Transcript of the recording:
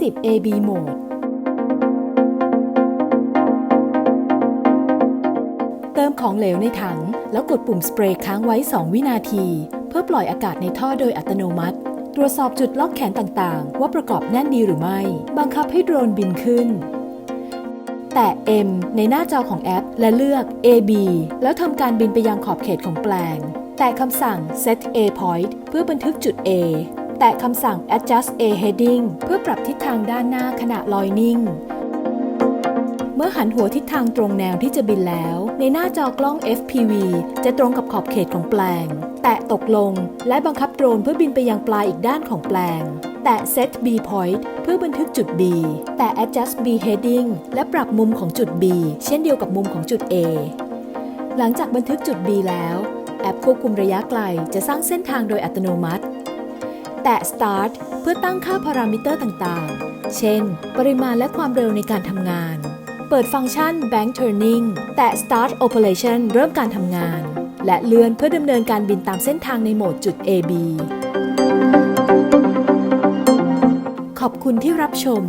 10 AB Mode เติมของเหลวในถัง แล้วกดปุ่มสเปรย์ค้างไว้ 2 วินาที เพื่อปล่อยอากาศในท่อโดยอัตโนมัติ ตรวจสอบจุดล็อกแขนต่างๆ ว่าประกอบแน่นดีหรือไม่ บังคับให้โดรนบินขึ้น แตะ M ในหน้าจอของแอป และเลือก AB แล้วทำการบินไปยังขอบเขตของแปลง แตะคำสั่ง Set A Point เพื่อบันทึกจุด A แตะคำสั่ง Adjust A Heading เพื่อปรับทิศทางด้านหน้าขณะลอยนิ่ง เมื่อหันหัวทิศทางตรงแนวที่จะบินแล้ว ในหน้าจอกล้อง FPV จะตรงกับขอบเขตของแปลง แตะตกลงและบังคับโดรนเพื่อบินไปยังปลายอีกด้านของแปลง แตะ Set B Point เพื่อบันทึกจุด B แตะ Adjust B Heading และปรับมุมของจุด B เช่นเดียวกับมุมของจุด A หลังจากบันทึกจุด B แล้ว แอปควบคุมระยะไกลจะสร้างเส้นทางโดยอัตโนมัติ แตะ Start เพื่อตั้งค่าพารามิเตอร์ต่างๆ เช่น ปริมาณและความเร็วในการทำงาน เปิดฟังก์ชัน Bank Turning แตะ Start Operation เริ่มการทำงาน และเลื่อนเพื่อดำเนินการบินตามเส้นทางในโหมดจุด AB ขอบคุณที่รับชม